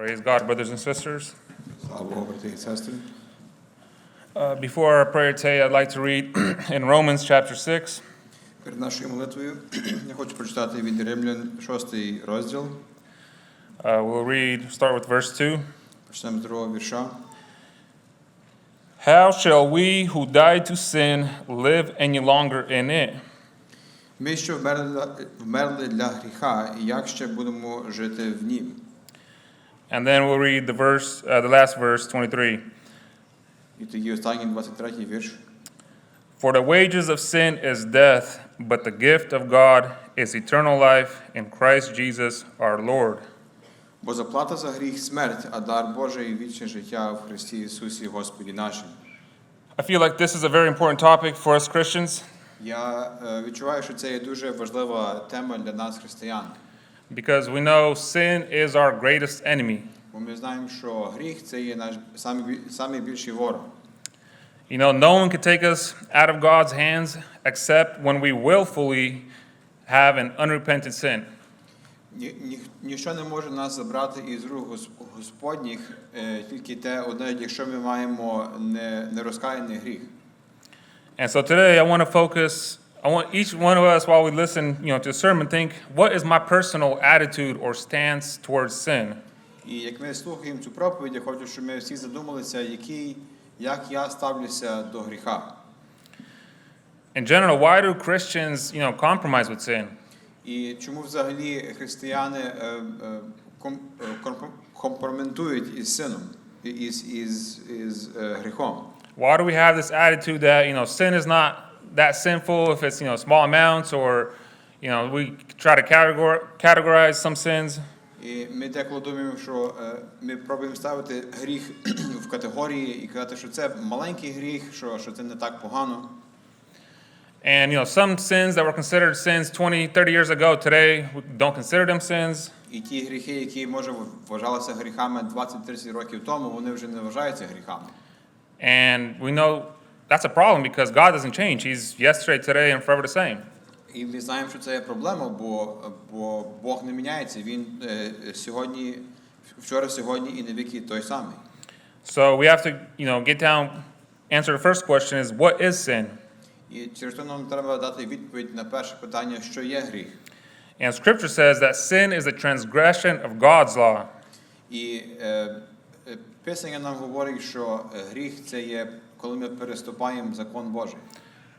Praise God, brothers and sisters. Слава Богу, брати і сестри. Uh, before our prayer today, I'd like to read in Romans chapter 6, Перед нашою молитвою я хочу прочитати від Римлян 6 розділ. uh, we'll read, start with verse 2. Почнемо з другого вірша. How shall we who died to sin live any longer in it? Ми, що вмерли, вмерли для гріха, і як ще будемо жити в нім? And then we'll read the verse, uh, the last verse, 23. І тоді останній 23 вірш. For the wages of sin is death, but the gift of God is eternal life in Christ Jesus our Lord. Бо заплата за гріх смерть, а дар Божий вічне життя в Христі Ісусі Господі нашим. I feel like this is a very important topic for us Christians Я е, відчуваю, що це є дуже важлива тема для нас, християн. because we know sin is our greatest enemy. Бо ми знаємо, що гріх це є наш самий, самий більший ворог. You know, no one can take us out of God's hands except when we willfully have an unrepentant sin. Ні, ні, ніщо не може нас забрати із рук Гос- Господніх, е, тільки те одне, якщо ми маємо не, нерозкаяний гріх. And so today I want to focus, I want each one of us while we listen, you know, to the sermon think, what is my personal attitude or stance towards sin? І як ми слухаємо цю проповідь, я хочу, щоб ми всі задумалися, який, як я ставлюся до гріха. In general, why do Christians, you know, compromise with sin? І чому взагалі християни е, е, ком, е, компро- компроментують із сином, і- із, із, із е, гріхом? Why do we have this attitude that, you know, sin is not that sinful if it's, you know, small amounts or, you know, we try to categor- categorize some sins? І ми деколи думаємо, що е, ми пробуємо ставити гріх в категорії і казати, що це маленький гріх, що, що це не так погано. And, you know, some sins that were considered sins 20, 30 years ago, today, we don't consider them sins. І ті гріхи, які може вважалися гріхами 20-30 років тому, вони вже не вважаються гріхами. And we know that's a problem because God doesn't change. He's yesterday, today, and forever the same. І ми знаємо, що це є проблема, бо, бо Бог не міняється. Він е, сьогодні, вчора, сьогодні і на віки той самий. So we have to, you know, get down, answer the first question is, what is sin? І через то нам треба дати відповідь на перше питання, що є гріх. And scripture says that sin is a transgression of God's law. І е, е, Писання нам говорить, що е, гріх це є, коли ми переступаємо закон Божий.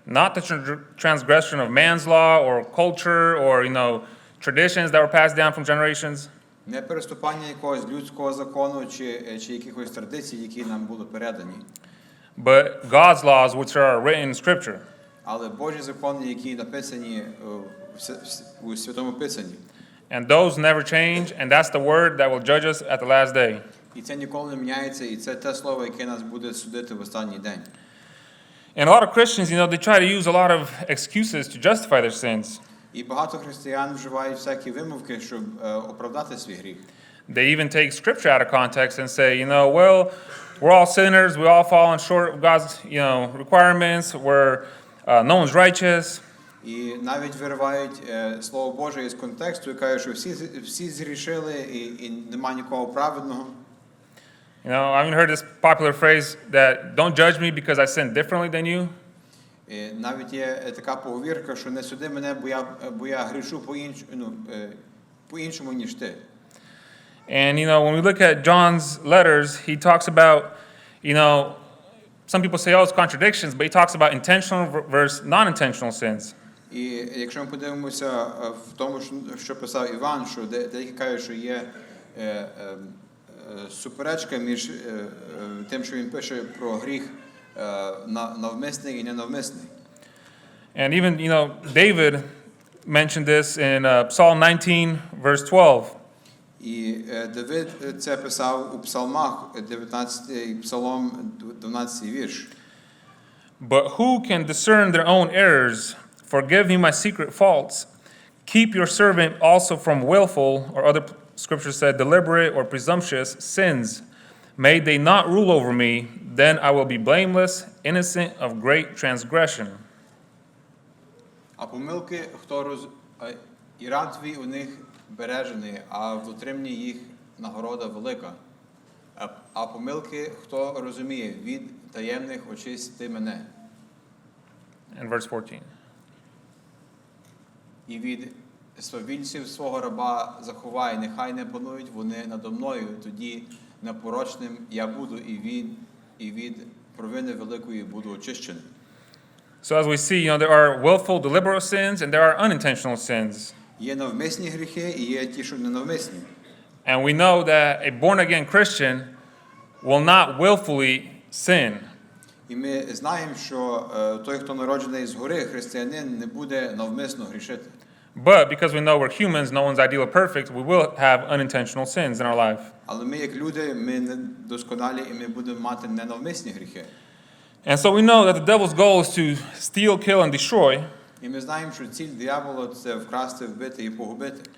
Not the tr- transgression of man's law or culture or, you know, traditions that were passed down from generations. Не переступання якогось людського закону чи, е, чи якихось традицій, які нам були передані, but God's laws, which are written in Scripture. але Божі закони, які написані е, в С- в- у Святому Писанні. And those never change, and that's the word that will judge us at the last day. І це ніколи не міняється, і це те слово, яке нас буде судити в останній день. And a lot of Christians, you know, they try to use a lot of excuses to justify their sins. І багато християн вживають всякі вимовки, щоб е, оправдати свій гріх. They even take Scripture out of context and say, you know, well, we're all sinners, we all fallen short of God's, you know, requirements, we're, uh, no one's righteous. І навіть виривають е, слово Боже із контексту і кажуть, що всі, всі зрішили і, і нема нікого праведного. You know, I even heard this popular phrase that don't judge me because I sin differently than you. І навіть є е, така поговірка, що не суди мене, бо я, бо я грішу по-інш, ну, е, по-іншому, ніж ти. And, you know, when we look at John's letters, he talks about, you know, some people say, oh, it's contradictions, but he talks about intentional ver- versus non intentional sins. І якщо ми подивимося е, в тому, що- що писав Іван, що де- деякі кажуть, що є е, е, е, суперечка між е, е, тим, що він пише про гріх е, на- навмисний і ненавмисний. And even, you know, David mentioned this in uh, Psalm 19, verse 12. І е, Давид е, це писав у псалмах, е, 19 псалом, 12 вірш. But who can discern their own errors? Forgive me my secret faults. Keep your servant also from willful, or other scriptures said, deliberate or presumptuous sins. May they not rule over me, then I will be blameless, innocent of great transgression. А помилки, хто роз... а, і раб твій у них бережений, а в дотриманні їх нагорода велика. А, а помилки хто розуміє? Від таємних очисти мене. And verse 14. І від свавільців свого раба заховай, нехай не панують вони надо мною, тоді непорочним я буду, і від, і від провини великої буду очищений. So as we see, you know, there are willful, deliberate sins, and there are unintentional sins. Є навмисні гріхи і є ті, що ненавмисні. And we know that a born again Christian will not willfully sin. І ми знаємо, що е, той, хто народжений згори, християнин, не буде навмисно грішити. But because we know we're humans, no one's ideal or perfect, we will have unintentional sins in our life. Але ми, як люди, ми не досконалі і ми будемо мати ненавмисні гріхи. And so we know that the devil's goal is to steal, kill, and destroy. І ми знаємо, що ціль диявола це вкрасти, вбити і погубити.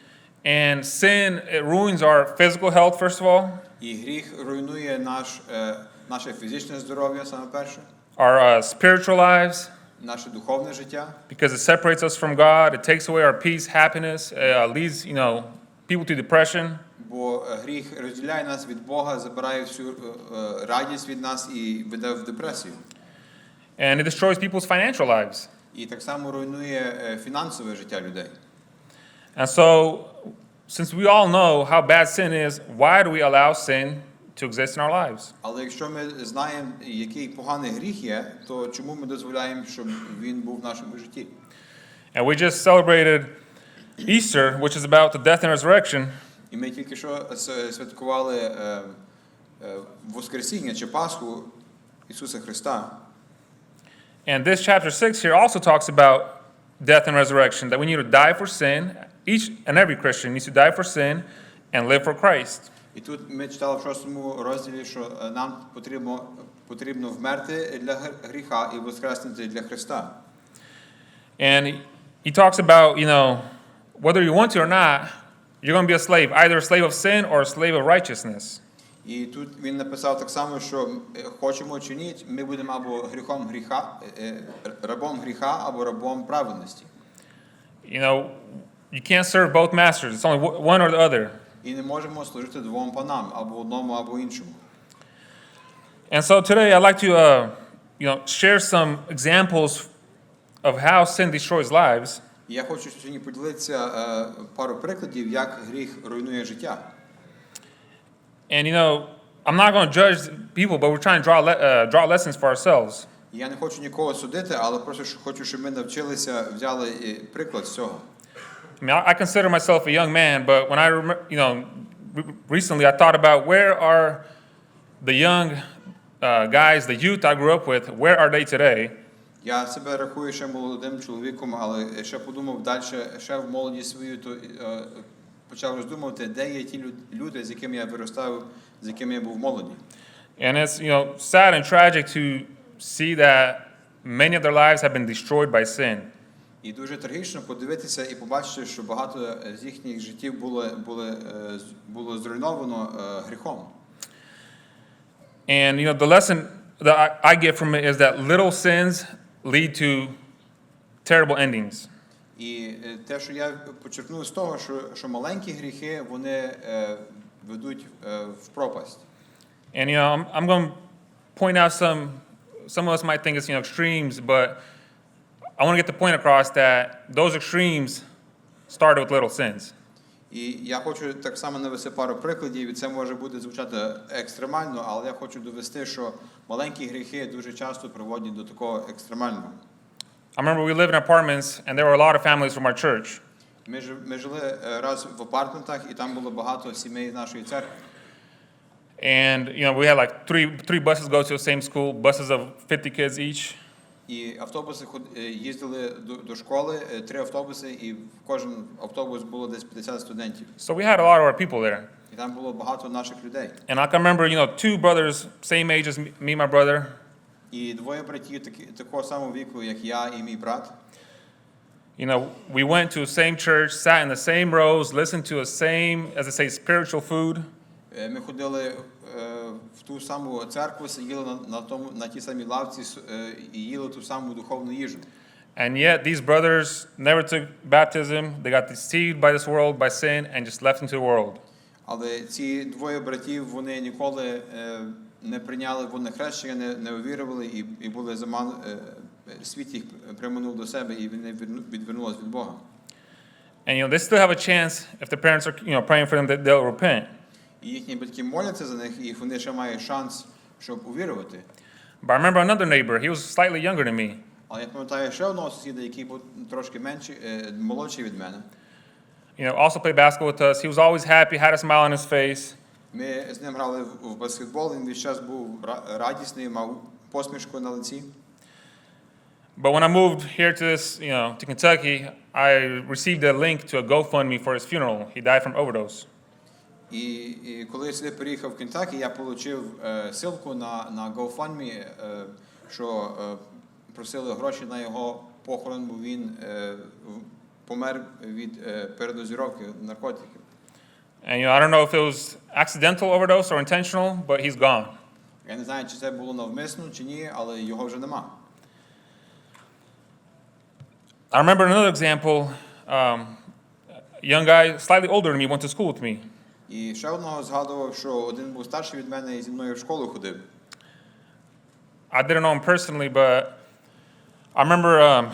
And sin, it ruins our physical health, first of all, І гріх руйнує наш, е, наше фізичне здоров'я, саме перше, our uh, spiritual lives, наше духовне життя, because it separates us from God, it takes away our peace, happiness, uh, leads, you know, people to depression. бо е, гріх розділяє нас від Бога, забирає всю е, е, радість від нас і веде в депресію. And it destroys people's financial lives. І так само руйнує е, фінансове життя людей. And so, since we all know how bad sin is, why do we allow sin to exist in our lives? Але якщо ми знаємо, який поганий гріх є, то чому ми дозволяємо, щоб він був в нашому житті? And we just celebrated Easter, which is about the death and resurrection. І ми тільки що с- святкували е, е, Воскресіння чи Пасху Ісуса Христа. And this chapter 6 here also talks about death and resurrection, that we need to die for sin. Each and every Christian needs to die for sin and live for Christ. І тут ми читали в шостому розділі, що е, нам потрібно, потрібно вмерти для гріха і воскреснути для Христа. And he talks about, you know, whether you want to or not, you're going to be a slave, either a slave of sin or a slave of righteousness. І тут він написав так само, що е, хочемо чи ні, ми будемо або гріхом гріха, е, рабом гріха, або рабом праведності. You know, you can't serve both masters, it's only one or the other. І не можемо служити двом панам, або одному, або іншому. And so today I'd like to, uh, you know, share some examples of how sin destroys lives. Я хочу сьогодні поділитися е, пару прикладів, як гріх руйнує життя. And you know, I'm not going to judge people, but we're trying to draw, uh, draw lessons for ourselves. Я не хочу нікого судити, але просто хочу, щоб ми навчилися, взяли е, приклад з цього. I mean, I, I consider myself a young man, but when I, rem- you know, re- recently I thought about where are the young uh, guys, the youth I grew up with, where are they today? Я себе рахую ще молодим чоловіком, але ще подумав далі, ще в молоді свою, то е, почав роздумувати, де є ті люд- люди, з якими я виростав, з якими я був в молоді. And it's, you know, sad and tragic to see that many of their lives have been destroyed by sin. І дуже трагічно подивитися і побачити, що багато е, з їхніх життів було, були, е, було зруйновано е, гріхом. And, you know, the lesson that I, I get from it is that little sins lead to terrible endings. І те, що я почерпнув з того, що, що маленькі гріхи вони ведуть в пропасть. And, you know, I'm, I'm going to point out some, some of us might think it's, you know, extremes, but I want to get the point across that those extremes started with little sins. І я хочу так само навести пару прикладів, і це може буде звучати екстремально, але я хочу довести, що маленькі гріхи дуже часто приводять до такого екстремального. I remember we lived in apartments, and there were a lot of families from our church. Ми, ж- ми жили е, раз в апартментах, і там було багато сімей з нашої церкви. And, you know, we had like three, three buses go to the same school, buses of 50 kids each. І автобуси ход- е, їздили до, до школи, е, три автобуси, і в кожен автобус було десь 50 студентів. So we had a lot of our people there. І там було багато наших людей. And I can remember, you know, two brothers, same age as me, me and my brother. І двоє братів такі, такого самого віку, як я і мій брат. You know, we went to the same church, sat in the same rows, listened to the same, as I say, spiritual food. Е, Ми ходили е, в ту саму церкву, сиділи на, на, тому, на тій самій лавці е, і їли ту саму духовну їжу. And yet, these brothers never took baptism. They got deceived by this world, by sin, and just left into the world. Але ці двоє братів вони ніколи е, не прийняли водне хрещення, не, не увірували і, і були заман, е, е, світ їх приманув до себе, і вони відверну- відвернулись від Бога. And, you know, they still have a chance if the parents are, you know, praying for them that they'll repent. І їхні батьки моляться за них, і вони ще мають шанс, щоб увірувати. But I remember another neighbor, he was slightly younger than me. Але я пам'ятаю ще одного сусіда, який був трошки менший, е, молодший від мене. You know, also played basketball with us. He was always happy, had a smile on his face. Ми з ним грали в, в баскетбол, він весь час був ра- радісний, мав посмішку на лиці. But when I moved here to this, you know, to Kentucky, I received a link to a GoFundMe for his funeral. He died from overdose. І, і коли я сюди переїхав в Кентакі, я отримав е, ссылку на, на GoFundMe, е, що е, просили гроші на його похорон, бо він е, помер від е, передозіровки наркотиків. And you know, I don't know if it was accidental overdose or intentional, but he's gone. Я не знаю, чи це було навмисно чи ні, але його вже нема. I remember another example. Um, a young guy, slightly older than me, went to school with me. І ще одного згадував, що один був старший від мене і зі мною в школу ходив. I didn't know him personally, but I remember um,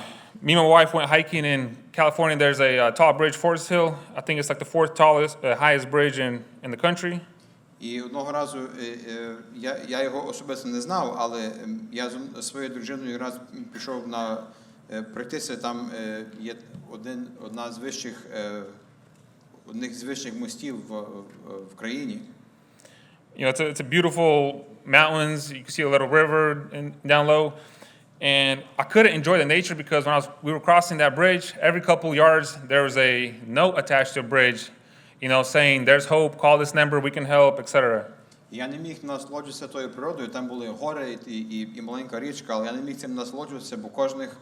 me and my wife went hiking in California. There's a uh, tall bridge, Forest Hill. I think it's like the fourth tallest, uh, highest bridge in, in the country. І одного разу е, е, я, я його особисто не знав, але ем, я з своєю дружиною раз пішов на е, пройтися. Там е, є один, одна з вищих, е, одних з вищих мостів в, в, в країні. You know, it's a, it's a beautiful mountains. You can see a little river in, down low. And I couldn't enjoy the nature because when I was, we were crossing that bridge, every couple yards there was a note attached to the bridge, you know, saying there's hope, call this number, we can help, etc. Я не міг насолоджуватися тою природою, там були гори і, і, і маленька річка, але я не міг цим насолоджуватися, бо кожних е, е,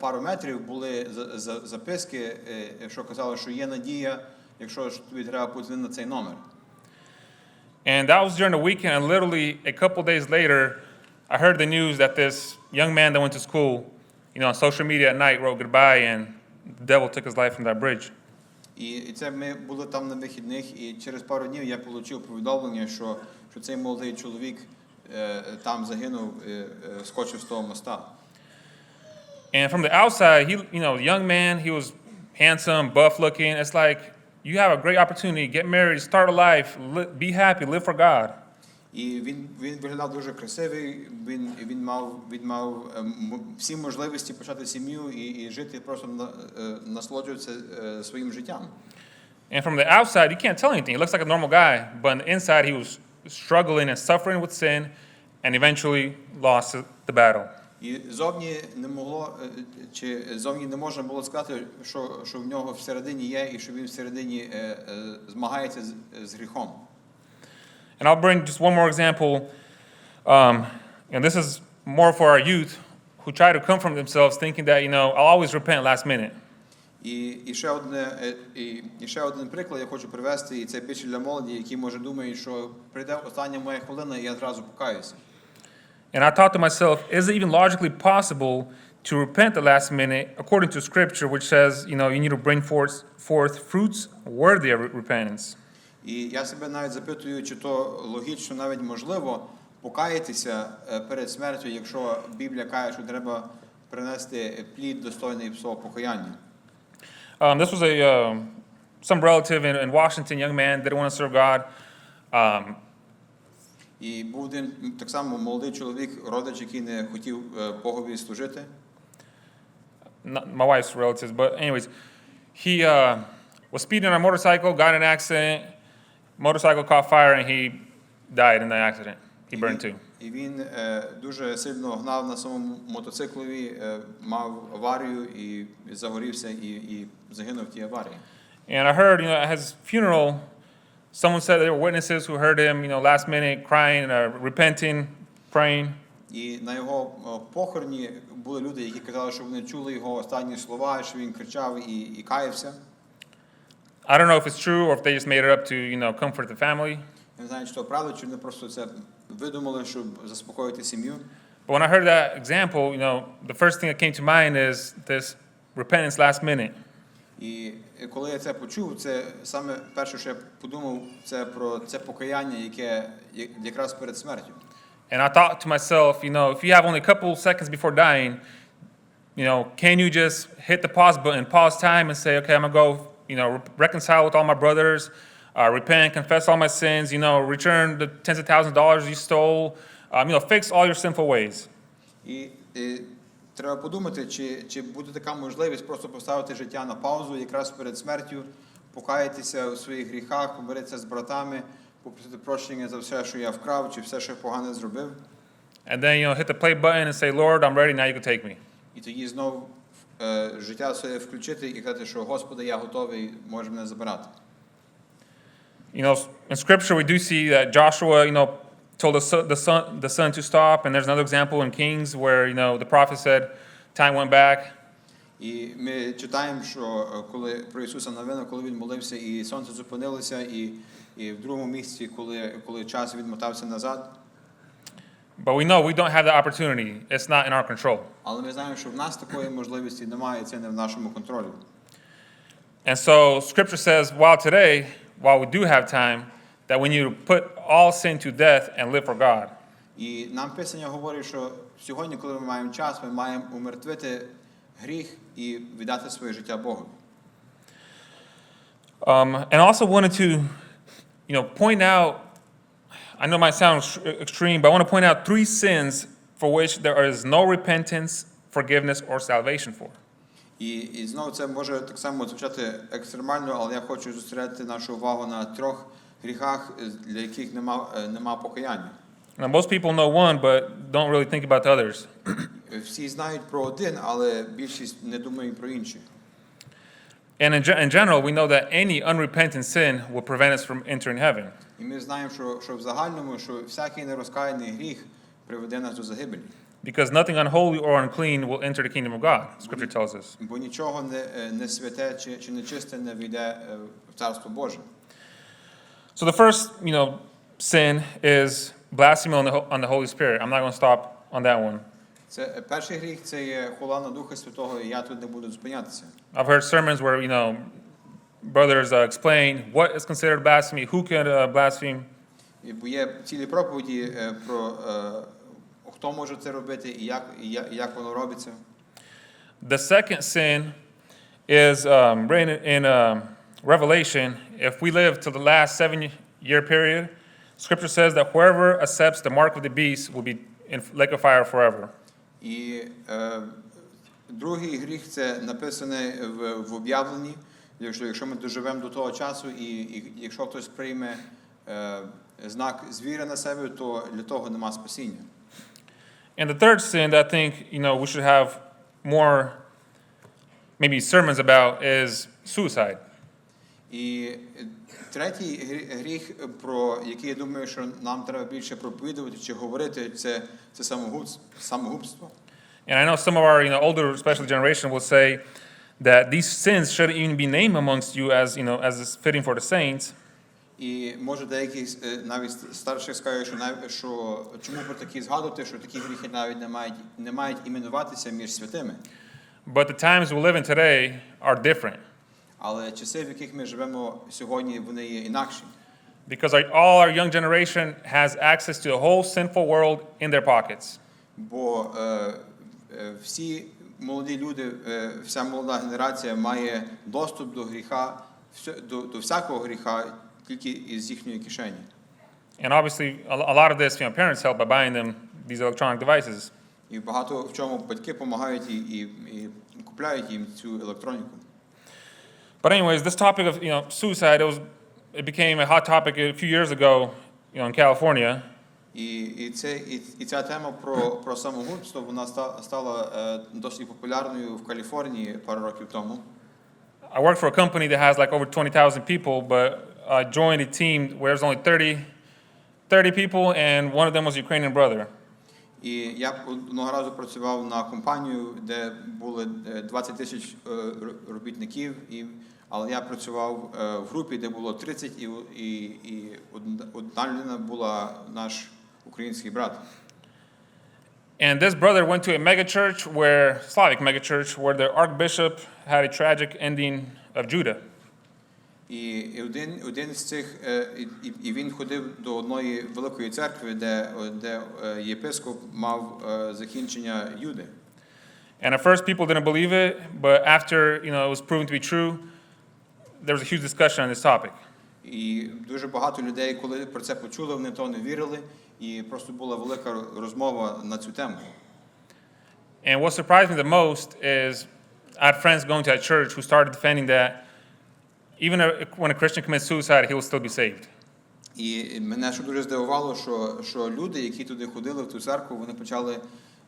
пару метрів були за, за, записки, е, що казали, що є надія, якщо тобі треба подзвонити на цей номер. And that was during the weekend, and literally a couple days later, I heard the news that this young man that went to school, you know, on social media at night wrote goodbye, and the devil took his life from that bridge. І це ми були там на вихідних, і через пару днів я отримав повідомлення, що, що цей молодий чоловік е, там загинув, е, е, скочив з того моста. And from the outside, he, you know, young man, he was handsome, buff looking. It's like you have a great opportunity, get married, start a life, li- be happy, live for God. І він, він виглядав дуже красивий, він, він, мав, він мав е, м- всі можливості почати сім'ю і, і жити, просто на, е, насолоджуватися е, своїм життям. And from the outside, you can't tell anything. He looks like a normal guy, but on the inside, he was struggling and suffering with sin and eventually lost the battle. І зовні не могло, е, чи зовні не можна було сказати, що, що в нього всередині є, і що він всередині е, е, змагається з, з гріхом. And I'll bring just one more example. Um, and this is more for our youth who try to comfort themselves thinking that, you know, I'll always repent last minute. І, і, ще одне, і, і ще один приклад я хочу привести, і це більше для молоді, які може думають, що прийде остання моя хвилина, і я зразу покаюся. And I thought to myself, is it even logically possible to repent the last minute according to scripture, which says, you know, you need to bring forth, forth fruits worthy of repentance? І я себе навіть запитую, чи то логічно навіть можливо покаятися е, перед смертю, якщо Біблія каже, що треба принести плід достойний свого покаяння. Um, this was a, um, some relative in, in Washington, young man, didn't want to serve God. Um, І був один так само молодий чоловік, родич, який не хотів е, Богові служити. not my wife's relatives, but anyways, he uh, was speeding on a motorcycle, got in an accident, motorcycle caught fire, and he died in the accident. He burned too. і він е, дуже сильно гнав на своєму мотоциклові, е, мав аварію і загорівся, і, і загинув в тій аварії. And I heard, you know, at his funeral, someone said there were witnesses who heard him, you know, last minute crying, uh, repenting, praying. І на його е, похороні були люди, які казали, що вони чули його останні слова, що він кричав і, і каявся. I don't know if it's true or if they just made it up to, you know, comfort the family. Я не знаю, чи то правда, чи вони просто це видумали, щоб заспокоїти сім'ю. But when I heard that example, you know, the first thing that came to mind is this repentance last minute. І коли я це почув, це саме перше, що я подумав, це про це покаяння, яке я- якраз перед смертю. And I thought to myself, you know, if you have only a couple seconds before dying, you know, can you just hit the pause button, pause time, and say, okay, I'm gonna go, you know, re- reconcile with all my brothers, uh, repent, confess all my sins, you know, return the tens of thousands of dollars you stole, um, you know, fix all your sinful ways. І, і Треба подумати, чи, чи буде така можливість просто поставити життя на паузу якраз перед смертю, покаятися у своїх гріхах, помиритися з братами, попросити прощення за все, що я вкрав, чи все, що я погане зробив. And then, you know, hit the play button and say, Lord, I'm ready, now you can take me. І тоді знов е, життя своє включити і казати, що Господи, я готовий, може мене забирати. You know, in scripture, we do see that Joshua, you know, told the son, the son, the son to stop, and there's another example in Kings where, you know, the prophet said, time went back. І ми читаємо, що е, коли про Ісуса Навина, коли він молився, і сонце зупинилося, і, і в другому місці, коли, коли час відмотався назад. But we know we don't have the opportunity. It's not in our control. Але ми знаємо, що в нас такої можливості немає, і це не в нашому контролі. And so scripture says, while today, while we do have time, that we need to put all sin to death and live for God. І нам Писання говорить, що сьогодні, коли ми маємо час, ми маємо умертвити гріх і віддати своє життя Богу. Um, and also wanted to, you know, point out, I know it might sound extreme, but I want to point out three sins for which there is no repentance, forgiveness, or salvation for. І, і знову це може так само звучати екстремально, але я хочу зосередити нашу увагу на трьох гріхах, е, для яких нема, е, нема покаяння. Now, most people know one, but don't really think about the others. Е, Всі знають про один, але більшість не думає про інші. And in, ge- in general, we know that any unrepentant sin will prevent us from entering heaven. І ми знаємо, що, що в загальному, що всякий нерозкаяний гріх приведе нас до загибелі. Because nothing unholy or unclean will enter the kingdom of God, Scripture tells us. Бо нічого не, е, не святе чи, чи нечисте не війде е, в Царство Боже. So the first, you know, sin is blasphemy on the, ho- on the Holy Spirit. I'm not going to stop on that one. Це е, перший гріх це є хула на Духа Святого, і я тут не буду зупинятися. I've heard sermons where, you know, brothers uh, explain what is considered blasphemy, who can uh, blaspheme. І Бо є цілі проповіді е, про е, хто може це робити і як, і як, і як воно робиться. The second sin is um, written in um, Revelation. If we live to the last seven year period, Scripture says that whoever accepts the mark of the beast will be in lake of fire forever. І е, другий гріх це написане в, в об'явленні. Якщо, якщо ми доживемо до того часу, і, і якщо хтось прийме е, знак звіра на себе, то для того нема спасіння. And the third sin that I think you know we should have more maybe sermons about is suicide. І третій гріх, про який я думаю, що нам треба більше проповідувати чи говорити, це, це самогубство. And I know some of our you know older, especially generation, will say that these sins shouldn't even be named amongst you as you know as is fitting for the saints. І може деякі е, навіть старших скажуть, що навіть що чому про такі згадувати, що такі гріхи навіть не мають не мають іменуватися між святими. But the times we live in today are different Але часи, в яких ми живемо сьогодні, вони є інакші. because our, all our young generation has access to the whole sinful world in their pockets. Бо е, е, всі молоді люди, е, вся молода генерація має доступ до гріха, до, до всякого гріха тільки із їхньої кишені. And obviously, a, a lot of this, you know, parents help by buying them these electronic devices. І багато в чому батьки допомагають і, і, і купляють їм цю електроніку. But anyways, this topic of you know suicide, it was, it became a hot topic a few years ago, you know, in California. І, і, це, і, і ця тема про, про самогубство вона ста- стала е, досить популярною в Каліфорнії пару років тому. I worked for a company that has like over 20,000 people, but I joined a team where there's only 30, 30 people, and one of them was a Ukrainian brother. І я одного разу працював на компанію, де були е, 20 тисяч е, р- робітників, і, але я працював е, в групі, де було 30, і, і, і одна- одна людина була наш український брат. And this brother went to a megachurch where, Slavic megachurch, where the archbishop had a tragic ending of Judah. І, і один, один з цих, е, і, і- і він ходив до одної великої церкви, де, де е, єпископ мав е, закінчення Юди. And at first, people didn't believe it, but after you know it was proven to be true, there was a huge discussion on this topic. І дуже багато людей, коли про це почули, вони то не вірили, і просто була велика розмова на цю тему. And what surprised me the most is I had friends going to that church who started defending that even when a Christian commits suicide, he will still be saved. І мене що дуже здивувало, що, що люди, які туди ходили в ту церкву, вони почали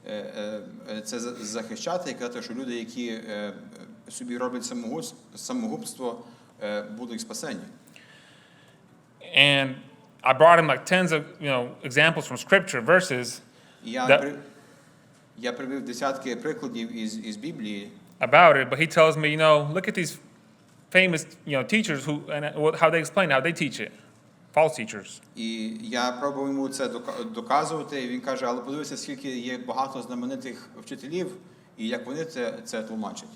е, е, це захищати і казати, що люди, які е, собі роблять самогуб- е, будуть спасені. And I brought him like tens of you know examples from scripture, verses І я, Да. при, я привів десятки прикладів із, із Біблії, about it, but he tells me, you know, look at these famous you know teachers who and what- how they explain, how they teach it, false teachers. і я пробував йому це дока- доказувати, і він каже, але подивися, скільки є багато знаменитих вчителів, і як вони це, це тлумачать.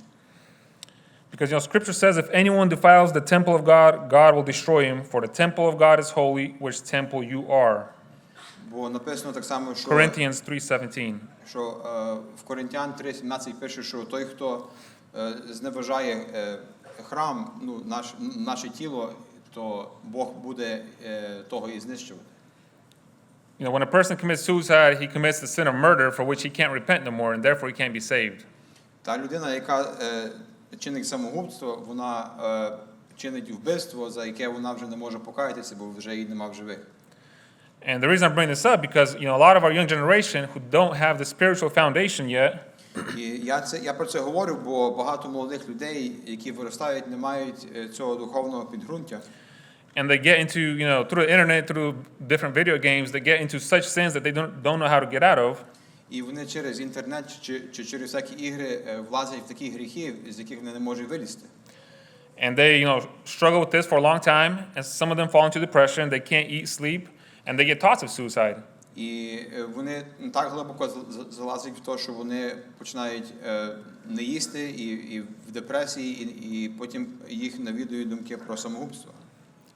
Because you know, Scripture says, if anyone defiles the temple of God, God will destroy him. For the temple of God is holy, which temple you are. Бо написано так само, що Corinthians 3:17. що е, в Коринтян 3.17 пише, що той, хто е, зневажає е, храм, ну, наш, наше тіло, то Бог буде е, того і знищувати. You know, when a person commits suicide, he commits the sin of murder, for which he can't repent no more, and therefore he can't be saved. Та людина, яка е, чинить самогубство, вона е, чинить вбивство, за яке вона вже не може покаятися, бо вже її нема в живих. And the reason I bring this up because you know a lot of our young generation who don't have the spiritual foundation yet, І я це я про це говорю, бо багато молодих людей, які виростають, не мають е, цього духовного підґрунтя. and they get into you know through the internet, through different video games, they get into such sins that they don't don't know how to get out of. І вони через інтернет чи, чи через всякі ігри е, влазять в такі гріхи, з яких вони не можуть вилізти. And they, you know, struggle with this for a long time, and some of them fall into depression, they can't eat, sleep, and they get thoughts of suicide. І е, вони так глибоко залазять в те, що вони починають е, не їсти і, і в депресії, і, і потім їх навідують думки про самогубство.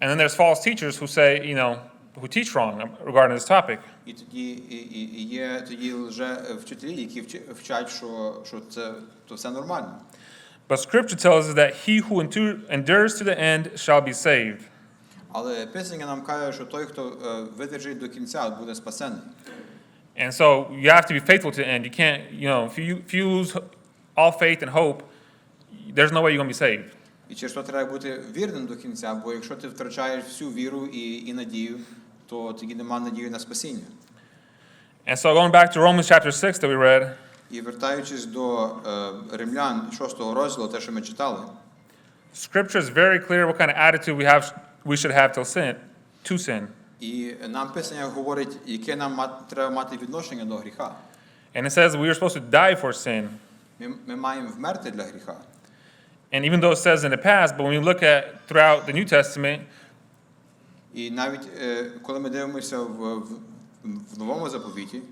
And then there's false teachers who say, you know, who teach wrong regarding this topic. І тоді і, і, і є тоді лже вчителі, які вчи- вчать, що, що це то все нормально. But scripture tells us that he who endur- endures to the end shall be saved. Але Писання нам каже, що той, хто е, видержить до кінця, буде спасений. And so you have to be faithful to the end. You can't, you know, if you, if you lose all faith and hope, there's no way you're going to be saved. І через то треба бути вірним до кінця, бо якщо ти втрачаєш всю віру і, і надію, то тоді нема надії на спасіння. And so going back to Romans chapter 6 that we read, І вертаючись до е, римлян 6 розділу, те, що ми читали, scripture is very clear what kind of attitude we have we should have till sin, to sin. і нам Писання говорить, яке нам ма- треба мати відношення до гріха. And it says we are supposed to die for sin. Ми, ми маємо вмерти для гріха. And even though it says in the past, but when you look at throughout the New Testament, І навіть е, коли ми дивимося в, в, в новому заповіті,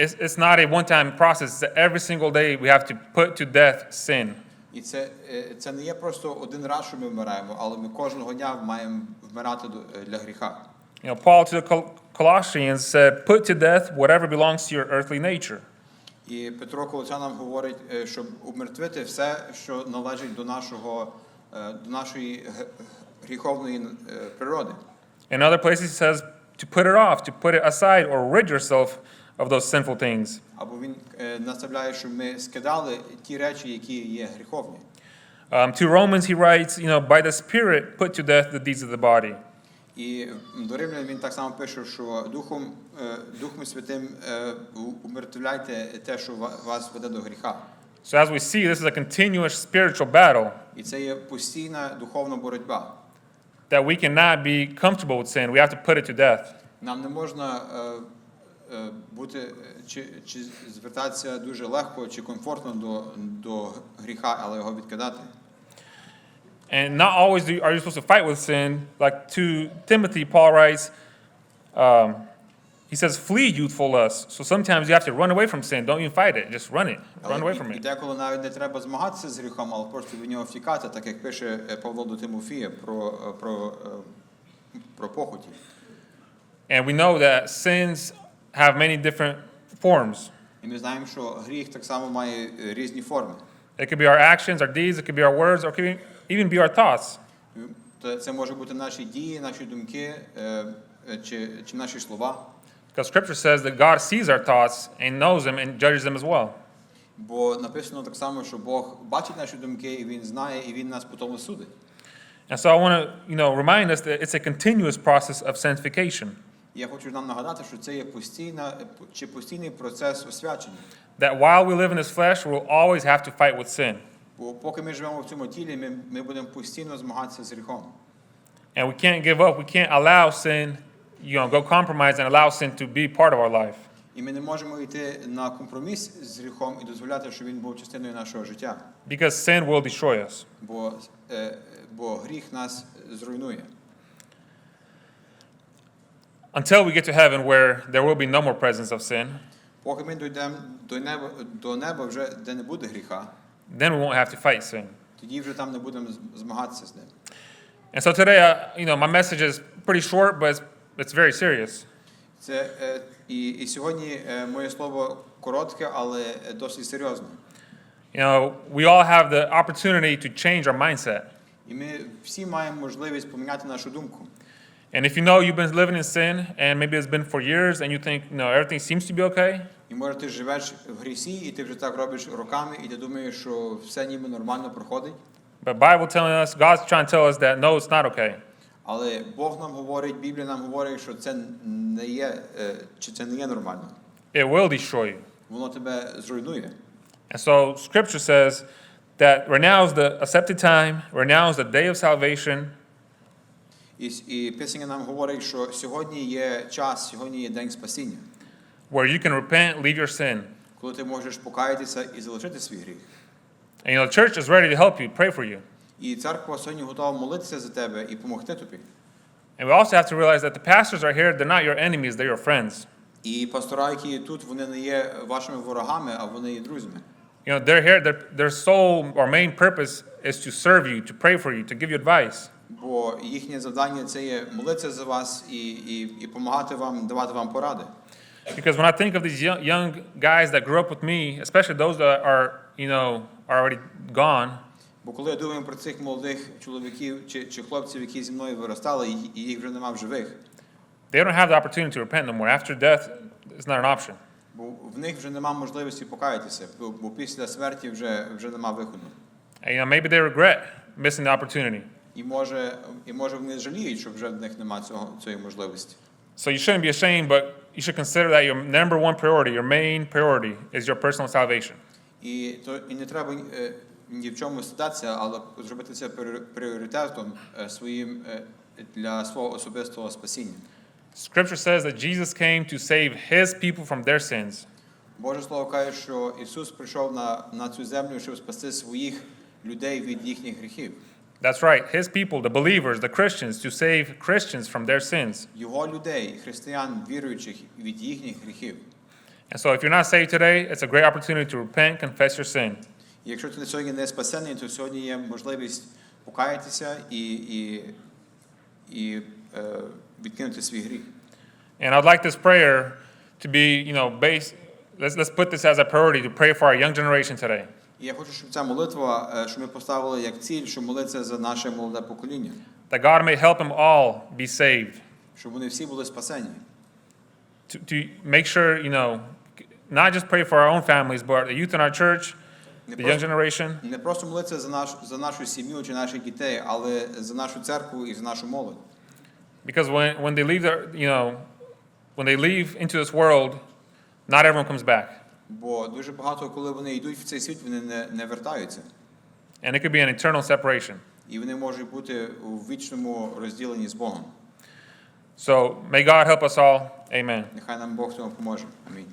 it's, it's not a one-time process. It's every single day we have to put to death sin. і це, е, це не є просто один раз, що ми вмираємо, але ми кожного дня маємо вмирати е, для гріха. You know, Paul to the Col- Colossians said, "Put to death whatever belongs to your earthly nature." І Петро Колоцянам говорить, щоб умертвити все, що належить до нашого до нашої гріховної е, природи. In other places, he says to put it off, to put it aside, or rid yourself of those sinful things. Або він е, наставляє, щоб ми скидали ті речі, які є гріховні. Um, to Romans, he writes, you know, by the Spirit, put to death the deeds of the body. І до Римлян він так само пише, що Духом, е, Духом Святим е, умертвляйте те, що вас веде до гріха. So, as we see, this is a continuous spiritual battle І це є постійна духовна боротьба. that we cannot be comfortable with sin. We have to put it to death. Нам не можна е, е, бути е, чи, чи звертатися дуже легко чи комфортно до, до гріха, але його відкидати. And not always do, are you supposed to fight with sin. Like to Timothy, Paul writes, um, He says, flee youthful lust. So sometimes you have to run away from sin. Don't even fight it. Just run it. Run away Але from і, і it. деколи навіть не треба змагатися з гріхом, але просто від нього втікати, так як пише е, Павло до Тимофія про, е, про, е, про похоті. And we know that sins have many different forms. І ми знаємо, що гріх так само має е, різні форми. It could be our actions, our deeds, it could be our words, or it could even be our thoughts. Це- Це може бути наші дії, наші думки е, е, чи, чи наші слова. Because scripture says that God sees our thoughts and knows them and judges them as well. Бо написано так само, що Бог бачить наші думки, і Він знає, і Він нас потім судить. And so I want to, you know, remind us that it's a continuous process of sanctification. І Я хочу нам нагадати, що це є постійна чи постійний процес освячення. That while we live in this flesh, we'll always have to fight with sin. Бо поки ми живемо в цьому тілі, ми, ми будемо постійно змагатися з гріхом. And we can't give up. We can't allow sin, you know, go compromise and allow sin to be part of our life. І ми не можемо йти на компроміс з гріхом і дозволяти, щоб він був частиною нашого життя. Because sin will destroy us. Бо, е, бо гріх нас зруйнує. Until we get to heaven where there will be no more presence of sin, Поки ми дійдемо до неба, до неба вже де не буде гріха, then we won't have to fight sin. тоді вже там не будемо з- змагатися з ним. And so today, uh, you know, my message is pretty short, but it's, it's very serious. Це е, і, і сьогодні е, моє слово коротке, але е, досить серйозне. You know, we all have the opportunity to change our mindset. І ми всі маємо можливість поміняти нашу думку. And if you know you've been living in sin, and maybe it's been for years, and you think, you know, everything seems to be okay, І може ти живеш в грісі, і ти вже так робиш роками, і ти думаєш, що все ніби нормально проходить. but Bible telling us, God's trying to tell us that no, it's not okay. Але Бог нам говорить, Біблія нам говорить, що це не є, е, чи це не є нормально. It will destroy you. Воно тебе зруйнує. And so Scripture says that right now is the accepted time, right now is the day of salvation, І, с- і Писання нам говорить, що сьогодні є час, сьогодні є день спасіння, where you can repent, leave your sin. коли ти можеш покаятися і залишити свій гріх. And you know, the church is ready to help you, pray for you. І церква сьогодні готова молитися за тебе і допомогти тобі. And we also have to realize that the pastors are here, they're not your enemies, they're your friends. І пастора, які є тут, вони не є вашими ворогами, а вони є друзями. You know, they're here, their, their sole or main purpose is to serve you, to pray for you, to give you advice. Бо їхнє завдання це є молитися за вас і, і, і допомагати вам, давати вам поради. Because when I think of these young, young guys that grew up with me, especially those that are, you know, are already gone, Бо коли я думаю про цих молодих чоловіків чи, чи хлопців, які зі мною виростали, і, і їх вже нема в живих, they don't have the opportunity to repent no more. After death, it's not an option. бо в них вже нема можливості покаятися, бо, бо після смерті вже, вже нема виходу. And, you know, maybe they regret missing the opportunity. І може, і може вони жаліють, що вже в них нема цього, цієї можливості. So you shouldn't be ashamed, but you should consider that your number one priority, your main priority, is your personal salvation. І то і не треба е, ні в чому статися, але зробити це пріор- пріоритетом е, своїм е, для свого особистого спасіння. Scripture says that Jesus came to save his people from their sins. Боже слово каже, що Ісус прийшов на, на цю землю, щоб спасти своїх людей від їхніх гріхів. That's right, his people, the believers, the Christians, to save Christians from their sins. Його людей, християн, віруючих від їхніх гріхів. And so if you're not saved today, it's a great opportunity to repent, confess your sin. І якщо ти сьогодні не спасений, то сьогодні є можливість покаятися і, і, і е, відкинути свій гріх. And I'd like this prayer to be, you know, based, let's, let's put this as a priority to pray for our young generation today. І я хочу, щоб ця молитва, е, що ми поставили як ціль, щоб молитися за наше молоде покоління, That God may help them all be saved. щоб вони всі були спасені. To, to make sure, you know, not just pray for our own families, but the youth in our church, Не the young просто, generation, не просто молитися за, наш, за нашу сім'ю чи наших дітей, але за нашу церкву і за нашу молодь. because when, when they leave their, you know, when they leave into this world, not everyone comes back. Бо дуже багато, коли вони йдуть в цей світ, вони не, не вертаються. And it could be an eternal separation. І вони можуть бути у вічному розділенні з Богом. So may God help us all. Amen. Нехай нам Бог в цьому поможе. Амінь.